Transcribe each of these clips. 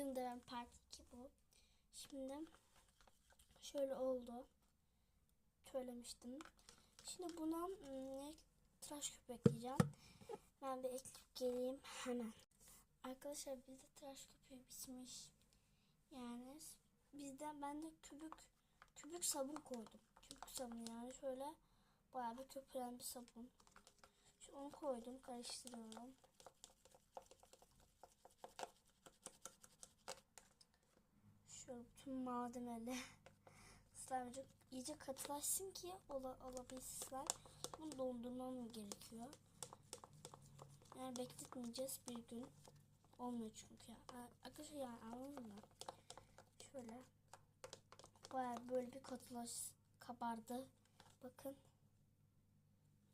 ben part 2 bu. Şimdi şöyle oldu. Söylemiştim. Şimdi buna hmm, tıraş köpük ekleyeceğim. Ben bir ekleyip geleyim hemen. Arkadaşlar bizde tıraş köpüğü bitmiş. Yani bizden ben de kübük kübük sabun koydum. Kübük sabun yani şöyle bayağı bir köpüren bir sabun. Şu onu koydum karıştırıyorum. Şöyle tüm malzemeli slime'cık iyice katılaşsın ki ola, olabilsin. Bunu dondurmam gerekiyor. Yani bekletmeyeceğiz bir gün. Olmuyor çünkü ya. Arkadaşlar yani anladın mı? Şöyle. Baya böyle bir katılaş kabardı. Bakın.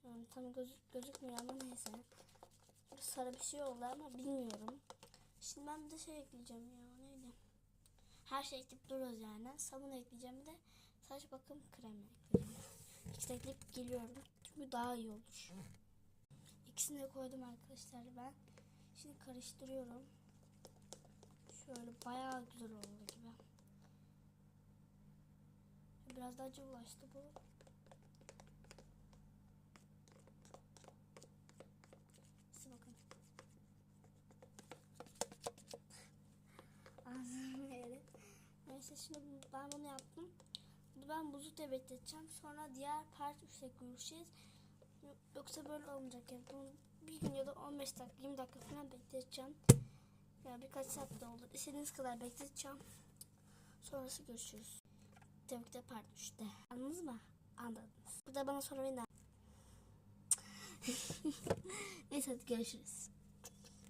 Yani tam göz, gözükmüyor ama neyse. Sarı bir şey oldu ama bilmiyorum. Şimdi ben de şey ekleyeceğim ya. Her şey ekleyip duruyoruz yani. Sabun ekleyeceğim de saç bakım kremi ekleyeceğim. İkisini ekleyip geliyorum. Çünkü daha iyi olur. İkisini de koydum arkadaşlar ben. Şimdi karıştırıyorum. Şöyle bayağı güzel oldu gibi. Biraz daha cıvılaştı bu. Neyse şimdi ben bunu yaptım. Ben buzu da bekleteceğim. Sonra diğer part 3'te görüşeceğiz. Yoksa böyle olmayacak. Yani bunu bir gün ya da 15 dakika 20 dakika falan bekleteceğim. Yani birkaç saat de olur. İstediğiniz kadar bekleteceğim. Sonrası görüşürüz. Tabii ki de part 3'te. Anladınız mı? Anladınız. Burada bana sormayın da. Neyse hadi görüşürüz.